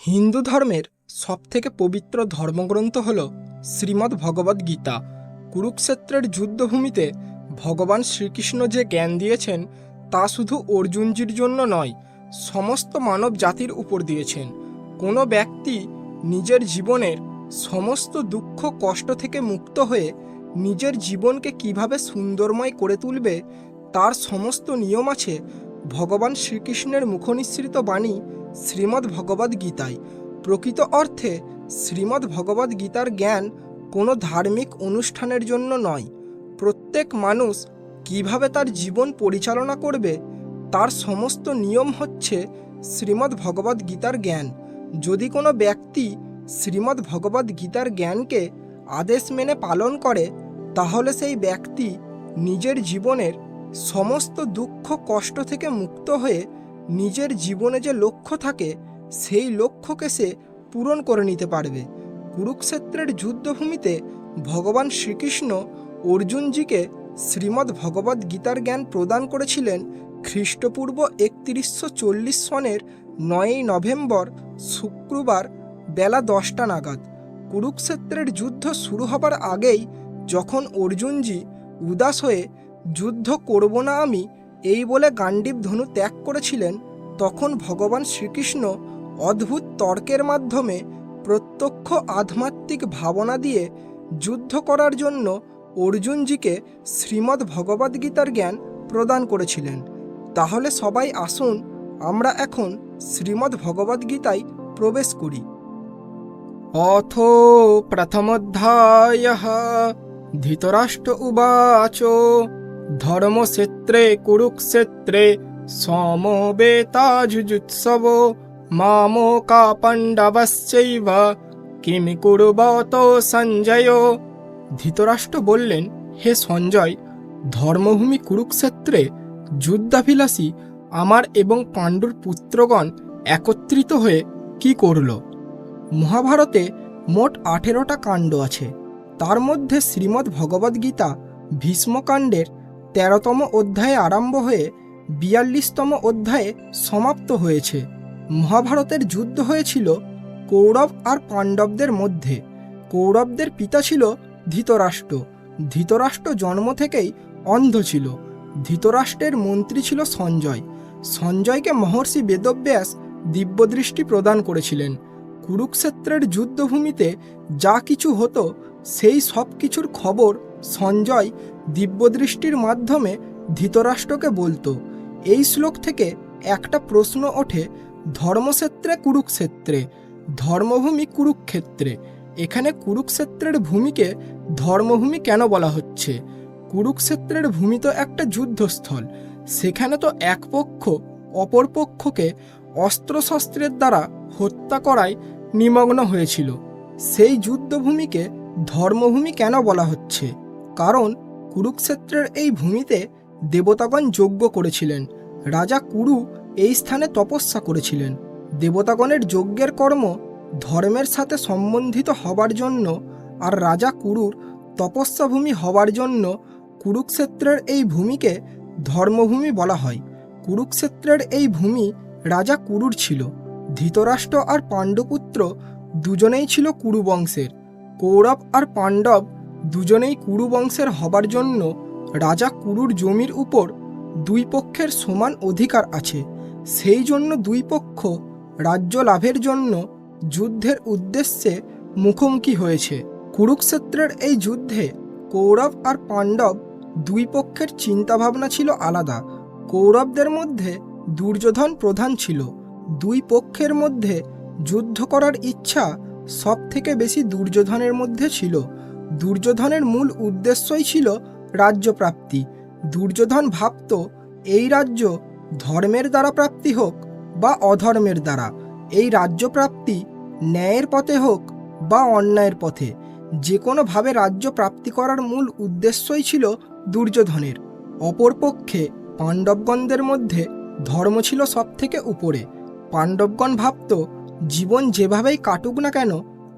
হিন্দু ধর্মের সবথেকে পবিত্র ধর্মগ্রন্থ হল শ্রীমদ্ ভগবদ্ গীতা। কুরুক্ষেত্রের যুদ্ধভূমিতে ভগবান শ্রীকৃষ্ণ যে জ্ঞান দিয়েছেন, তা শুধু অর্জুনজির জন্য নয়, সমস্ত মানব জাতির উপর দিয়েছেন। কোনো ব্যক্তি নিজের জীবনের সমস্ত দুঃখ, কষ্ট থেকে মুক্ত হয়ে নিজের জীবনকে কীভাবে সুন্দরময় করে তুলবে, তার সমস্ত নিয়ম আছে ভগবান শ্রীকৃষ্ণের মুখনিসৃত বাণী শ্রীমদ্ ভগবদ্ গীতায় প্রকৃত অর্থে শ্রীমদ্ ভগবদ্ গীতার জ্ঞান কোনো ধার্মিক অনুষ্ঠানের জন্য নয়। প্রত্যেক মানুষ কীভাবে তার জীবন পরিচালনা করবে, তার সমস্ত নিয়ম হচ্ছে শ্রীমদ্ ভগবদ্ গীতার জ্ঞান। যদি কোনো ব্যক্তি শ্রীমদ্ ভগবদ্ গীতার জ্ঞানকে আদেশ মেনে পালন করে, তাহলে সেই ব্যক্তি নিজের জীবনের সমস্ত দুঃখ কষ্ট থেকে মুক্ত হয়ে নিজের জীবনে যে লক্ষ্য থাকে, সেই লক্ষ্যকে সে পূরণ করে নিতে পারবে। কুরুক্ষেত্রের যুদ্ধভূমিতে ভগবান শ্রীকৃষ্ণ অর্জুনজিকে শ্রীমদ্ ভগবদ্ গীতার জ্ঞান প্রদান করেছিলেন খ্রিস্টপূর্ব একত্রিশশো চল্লিশ সনের নয়ই নভেম্বর, শুক্রবার, বেলা দশটা নাগাদ। কুরুক্ষেত্রের যুদ্ধ শুরু হবার আগেই যখন অর্জুনজি উদাস হয়ে, যুদ্ধ করব না আমি এই বলে গান্ডীব ধনু ত্যাগ করেছিলেন, তখন ভগবান শ্রীকৃষ্ণ অদ্ভুত তর্কের মাধ্যমে প্রত্যক্ষ আধ্যাত্মিক ভাবনা দিয়ে যুদ্ধ করার জন্য অর্জুনজিকে শ্রীমদ্ ভগবদ্গীতার জ্ঞান প্রদান করেছিলেন। তাহলে সবাই আসুন, আমরা এখন শ্রীমদ্ ভগবদ্গীতায় প্রবেশ করি। অথ প্রথমোধ্যায় ধৃতরাষ্ট্র উবাচ। ধর্মক্ষেত্রে, কুরুক্ষেত্রে সমবেতাজুজুৎসব মামকা পাণ্ডবশ্চৈব, কিমি কুরুবত সঞ্জয়। ধৃতরাষ্ট্র বললেন, হে সঞ্জয়, ধর্মভূমি কুরুক্ষেত্রে যুদ্ধাভিলাষী আমার এবং পাণ্ডুর পুত্রগণ একত্রিত হয়ে কি করল? মহাভারতে মোট আঠেরোটা কাণ্ড আছে। তার মধ্যে শ্রীমদ্ ভগবদ্গীতা ভীষ্মকাণ্ডের তেরোতম অধ্যায়ে আরম্ভ হয়ে বিয়াল্লিশতম অধ্যায়ে সমাপ্ত হয়েছে। মহাভারতের যুদ্ধ হয়েছিল কৌরব আর পাণ্ডবদের মধ্যে। কৌরবদের পিতা ছিল ধৃতরাষ্ট্র। ধৃতরাষ্ট্র জন্ম থেকেই অন্ধ ছিল। ধৃতরাষ্ট্রের মন্ত্রী ছিল সঞ্জয়। সঞ্জয়কে মহর্ষি বেদব্যাস দিব্যদৃষ্টি প্রদান করেছিলেন। কুরুক্ষেত্রের যুদ্ধভূমিতে যা কিছু হতো, সেই সব কিছুর খবর সঞ্জয় দিব্যদৃষ্টির মাধ্যমে ধৃতরাষ্ট্রকে বলতো, এই শ্লোক থেকে একটা প্রশ্ন ওঠে, ধর্মক্ষেত্রে কুরুক্ষেত্রে, ধর্মভূমি কুরুক্ষেত্রে। এখানে কুরুক্ষেত্রের ভূমিকে ধর্মভূমি কেন বলা হচ্ছে? কুরুক্ষেত্রের ভূমি তো একটা যুদ্ধস্থল। সেখানে তো এক পক্ষ অপর পক্ষকে অস্ত্রশস্ত্রের দ্বারা হত্যা করায় নিমগ্ন হয়েছিল। সেই যুদ্ধভূমিকে ধর্মভূমি কেন বলা হচ্ছে? কারণ কুরুক্ষেত্রের এই ভূমিতে দেবতাগণ যজ্ঞ করেছিলেন। রাজা কুরু এই স্থানে তপস্যা করেছিলেন। দেবতাগণের যজ্ঞের কর্ম ধর্মের সাথে সম্বন্ধিত হবার জন্য আর রাজা কুরুর তপস্যাভূমি হবার জন্য কুরুক্ষেত্রের এই ভূমিকে ধর্মভূমি বলা হয়। কুরুক্ষেত্রের এই ভূমি রাজা কুরুর ছিল। ধৃতরাষ্ট্র আর পাণ্ডপুত্র দুজনেই ছিল কুরু বংশের কৌরব আর পাণ্ডব দুজনেই কুরু বংশের হবার জন্য রাজা কুরুর জমির উপর দুই পক্ষের সমান অধিকার আছে। সেই জন্য দুই পক্ষ রাজ্য লাভের জন্য যুদ্ধের উদ্দেশ্যে মুখোমুখি হয়েছে। কুরুক্ষেত্রের এই যুদ্ধে কৌরব আর পাণ্ডব দুই পক্ষের চিন্তাভাবনা ছিল আলাদা। কৌরবদের মধ্যে দুর্যোধন প্রধান ছিল। দুই পক্ষের মধ্যে যুদ্ধ করার ইচ্ছা সব থেকে বেশি দুর্যোধনের মধ্যে ছিল। দুর্যোধনের মূল উদ্দেশ্যই ছিল রাজ্যপ্রাপ্তি। দুর্যোধন ভাবত, এই রাজ্য ধর্মের দ্বারা প্রাপ্তি হোক বা অধর্মের দ্বারা, এই রাজ্যপ্রাপ্তি ন্যায়ের পথে হোক বা অন্যায়ের পথে যে কোনোভাবে রাজ্য প্রাপ্তি করার মূল উদ্দেশ্যই ছিল দুর্যোধনের। অপরপক্ষে পাণ্ডবগণদের মধ্যে ধর্ম ছিল সব থেকে উপরে। পাণ্ডবগণ ভাবত, জীবন যেভাবেই কাটুক না কেন,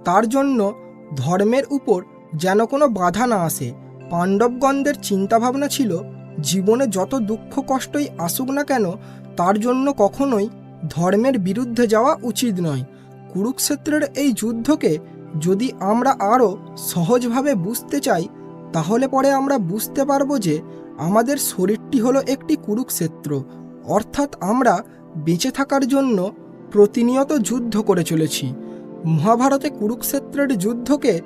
তার জন্য ধর্মের উপর যেন কোনো বাধা না আসে। পাণ্ডবগণদের চিন্তাভাবনা ছিল, জীবনে যত দুঃখ কষ্টই আসুক না কেন, তার জন্য কখনোই ধর্মের বিরুদ্ধে যাওয়া উচিত নয়। কুরুক্ষেত্রের এই যুদ্ধকে যদি আমরা আরও সহজভাবে বুঝতে চাই, তাহলে পরে আমরা বুঝতে পারব যে আমাদের শরীরটি হলো একটি কুরুক্ষেত্র। অর্থাৎ আমরা বেঁচে থাকার জন্য প্রতিনিয়ত যুদ্ধ করে চলেছি। মহাভারতে কুরুক্ষেত্রের যুদ্ধকে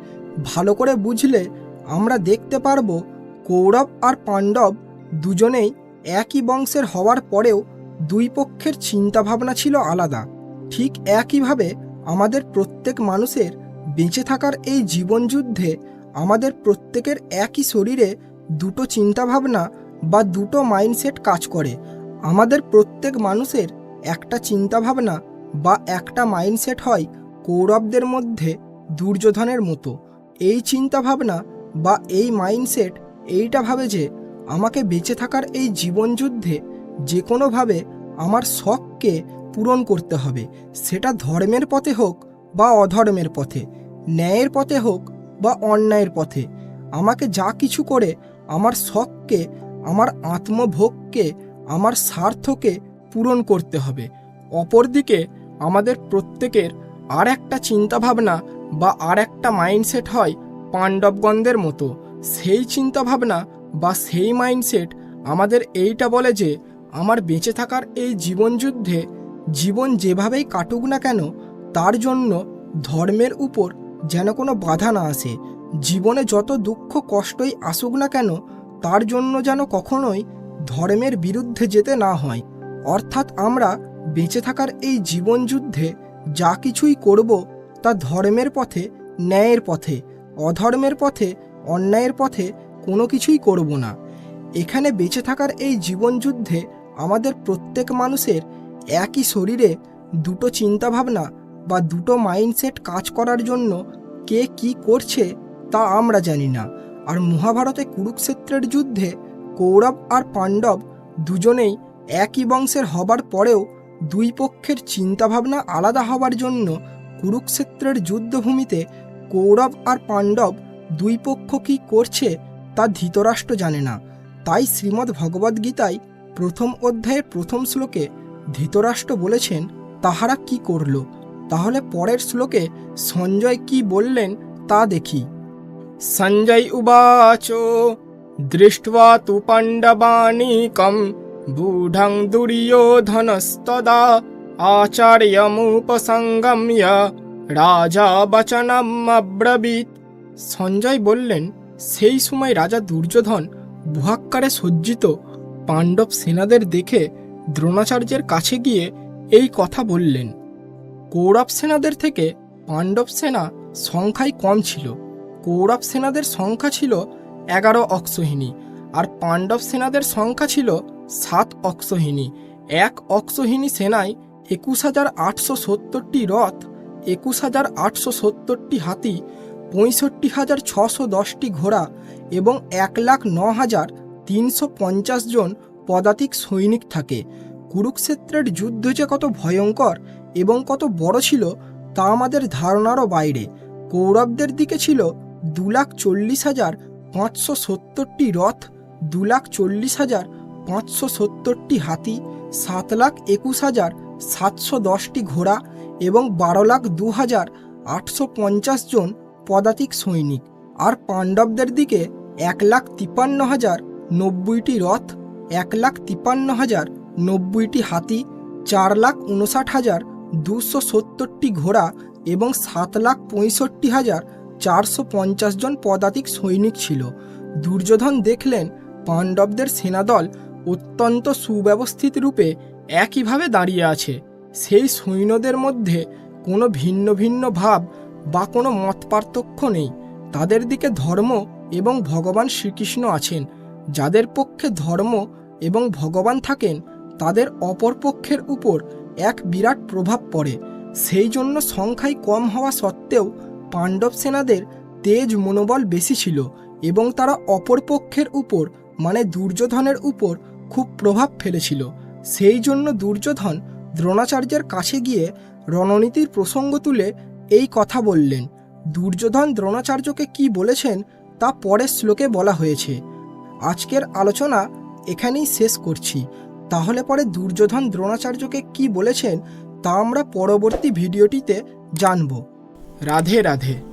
ভালো করে বুঝলে আমরা দেখতে পারব কৌরব আর পাণ্ডব দুজনেই একই বংশের হওয়ার পরেও দুই পক্ষের চিন্তাভাবনা ছিল আলাদা। ঠিক একইভাবে আমাদের প্রত্যেক মানুষের বেঁচে থাকার এই জীবনযুদ্ধে আমাদের প্রত্যেকের একই শরীরে দুটো চিন্তাভাবনা বা দুটো মাইন্ডসেট কাজ করে। আমাদের প্রত্যেক মানুষের একটা চিন্তাভাবনা বা একটা মাইন্ডসেট হয় কৌরবদের মধ্যে দুর্যোধনের মতো। এই চিন্তাভাবনা বা এই মাইন্ডসেট এইটা ভাবে যে আমাকে বেঁচে থাকার এই জীবনযুদ্ধে যে কোনোভাবে আমার শখকে পূরণ করতে হবে। সেটা ধর্মের পথে হোক বা অধর্মের পথে, ন্যায়ের পথে হোক বা অন্যায়ের পথে, আমাকে যা কিছু করে আমার শখকে, আমার আত্মভোগকে, আমার স্বার্থকে পূরণ করতে হবে। অপরদিকে আমাদের প্রত্যেকের আর একটা চিন্তাভাবনা বা আর একটা মাইন্ডসেট হয় পাণ্ডবগণদের মতো। সেই চিন্তাভাবনা বা সেই মাইন্ডসেট আমাদের এইটা বলে যে, আমার বেঁচে থাকার এই জীবনযুদ্ধে জীবন যেভাবেই কাটুক না কেন, তার জন্য ধর্মের উপর যেন কোনো বাধা না আসে। জীবনে যত দুঃখ কষ্টই আসুক না কেন, তার জন্য যেন কখনোই ধর্মের বিরুদ্ধে যেতে না হয়। অর্থাৎ আমরা বেঁচে থাকার এই জীবনযুদ্ধে যা কিছুই করব তা ধর্মের পথে, ন্যায়ের পথে, অধর্মের পথে, অন্যায়ের পথে কোনো কিছুই করব না। এখানে বেঁচে থাকার এই জীবনযুদ্ধে আমাদের প্রত্যেক মানুষের একই শরীরে দুটো চিন্তাভাবনা বা দুটো মাইন্ডসেট কাজ করার জন্য কে কি করছে তা আমরা জানি না। আর মহাভারতে কুরুক্ষেত্রের যুদ্ধে কৌরব আর পাণ্ডব দুজনেই একই বংশের হবার পরেও দুই পক্ষের চিন্তাভাবনা আলাদা হবার জন্য কুরুক্ষেত্রের যুদ্ধভূমিতে কৌরব আর পাণ্ডব দুই পক্ষ কী করছে তা ধৃতরাষ্ট্র জানে না। তাই শ্রীমদ্ ভগবদ্গীতায় প্রথম অধ্যায়ের প্রথম শ্লোকে ধৃতরাষ্ট্র বলেছেন, তাহারা কি করল? তাহলে পরের শ্লোকে সঞ্জয় কি বললেন তা দেখি। সঞ্জয় উবাচ দৃষ্টা তু পাণ্ডবানিকম, বুঢং দুর্যোধনস্তদা আচার্যমুপসঙ্গম্য রাজা বচনম অব্রবীত সঞ্জয় বললেন সেই সময় রাজা দুর্যোধন বুহাক্কারে সজ্জিত পাণ্ডব সেনাদের দেখে দ্রোণাচার্যের কাছে গিয়ে এই কথা বললেন কৌরব সেনাদের থেকে পাণ্ডব সেনা সংখ্যায় কম ছিল কৌরব সেনাদের সংখ্যা ছিল এগারো অক্ষহিনী আর পাণ্ডব সেনাদের সংখ্যা ছিল সাত অক্ষহিনী এক অক্ষহিনী সেনায় একুশ হাজার আটশো সত্তরটি রথ, একুশ হাজার আটশো সত্তরটি হাতি, পঁয়ষট্টি হাজার ছশো দশটি ঘোড়া এবং এক লাখ ন হাজার তিনশো পঞ্চাশ জন পদাতিক সৈনিক থাকে। কুরুক্ষেত্রের যুদ্ধ যে কত ভয়ঙ্কর এবং কত বড় ছিল তা আমাদের ধারণারও বাইরে। কৌরবদের দিকে ছিল দু লাখ চল্লিশ হাজার পাঁচশো সত্তরটি রথ, দু লাখ চল্লিশ হাজার পাঁচশো সত্তরটি হাতি, সাত লাখ একুশ হাজার সাতশো দশটি ঘোড়া এবং বারো লাখ দু হাজার আটশো পঞ্চাশ জন পদাতিক সৈনিক। আর পাণ্ডবদের দিকে এক লাখ তিপান্ন হাজার নব্বইটি রথ, এক লাখ তিপান্ন হাজার নব্বইটি হাতি, চার লাখ উনষাট হাজার দুশো সত্তরটি ঘোড়া এবং সাত লাখ পঁয়ষট্টি হাজার চারশো পঞ্চাশ জন পদাতিক সৈনিক ছিল। দুর্যোধন দেখলেন পাণ্ডবদের সেনাদল অত্যন্ত সুব্যবস্থিত রূপে একইভাবে দাঁড়িয়ে আছে। সেই সৈন্যদের মধ্যে কোনো ভিন্ন ভিন্ন ভাব বা কোনো মত পার্থক্য নেই। তাদের দিকে ধর্ম এবং ভগবান শ্রীকৃষ্ণ আছেন। যাদের পক্ষে ধর্ম এবং ভগবান থাকেন, তাদের অপর পক্ষের উপর এক বিরাট প্রভাব পড়ে। সেই জন্য সংখ্যায় কম হওয়া সত্ত্বেও পাণ্ডব সেনাদের তেজ মনোবল বেশি ছিল এবং তারা অপর পক্ষের উপর মানে দুর্যোধনের উপর, খুব প্রভাব ফেলেছিল। সেই জন্য দুর্যোধন দ্রোণাচার্যের কাছে গিয়ে রণনীতির প্রসঙ্গ তুলে এই কথা বললেন। দুর্যোধন দ্রোণাচার্যকে কি বলেছেন তা পরের শ্লোকে বলা হয়েছে। আজকের আলোচনা এখানেই শেষ করছি। তাহলে পরে দুর্যোধন দ্রোণাচার্যকে কি বলেছেন তা আমরা পরবর্তী ভিডিওটিতে জানব। রাধে রাধে।